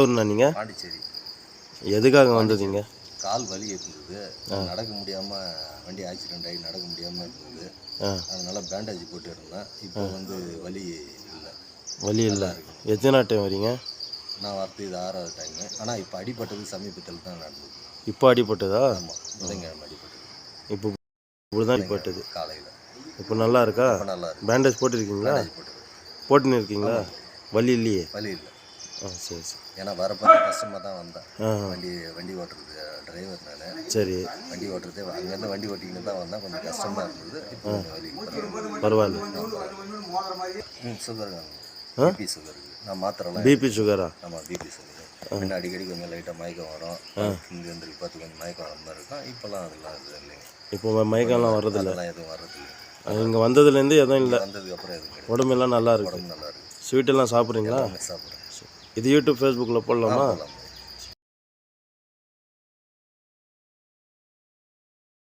ஊர்ண்ணா நீங்கள் பாண்டிச்சேரி. எதுக்காக வந்ததுங்க? கால் வலி இருந்தது நடக்க முடியாமல் வண்டி ஆக்சிடென்ட் ஆகி நடக்க முடியாமல் இருந்தது. அதனால பேண்டேஜ் போட்டு இருந்தேன். இப்போ வந்து வலி இல்லை. வழி இல்லை. எத்தனை டைம் வரீங்க? நான் வரது இது ஆறாவது டைமு ஆனால் இப்போ அடிபட்டது சமீபத்தில் தான் நடந்தது. இப்போ அடிபட்டதா? ஆமாம் புதன்கிழமை அடிபட்டது. இப்போ இப்படிதான் அடிபட்டது. காலையில். இப்போ நல்லா இருக்கா? நல்லா பேண்டேஜ் போட்டிருக்கீங்களா? போட்டுன்னு இருக்கீங்களா? வலி இல்லையே. வலி இல்லை. சரி சரி. ஏன்னா வரப்போ கஷ்டமாக தான் வந்தேன். வண்டி வண்டி ஓட்டுறது டிரைவர் நான் சரி. வண்டி ஓட்டுறதே அங்கேருந்து வண்டி ஓட்டிக்கிட்டு தான் வந்தேன். கொஞ்சம் கஷ்டமாக இருந்தது. இப்போ பரவாயில்ல. ம் சுகர்? பிபி சுகர் நான் மாத்திரலாம் பிபி சுகரா ஆமாம் பிபி சுகர் முன்ன அடிக்கடி கொஞ்சம் லைட்டாக மயக்கம் வரும். இங்கே வந்து பார்த்து கொஞ்சம் மயக்கம் வர மாதிரி இருக்கும். இப்போல்லாம் அதெல்லாம் இது இல்லைங்க. இப்போ மயக்கம்லாம் வர்றதில்ல. எதுவும் வர்றதில்லை. இங்கே வந்ததுலேருந்து எதுவும் இல்லை. வந்ததுக்கு அப்புறம் எதுவும் உடம்பெல்லாம் நல்லா இருக்கு. உடம்பு நல்லா இருக்கு. ஸ்வீட்டெல்லாம் சாப்பிட்றீங்களா? சாப்பிட்றேன். இது யூடியூப் ஃபேஸ்புக்கில் போடலாமா.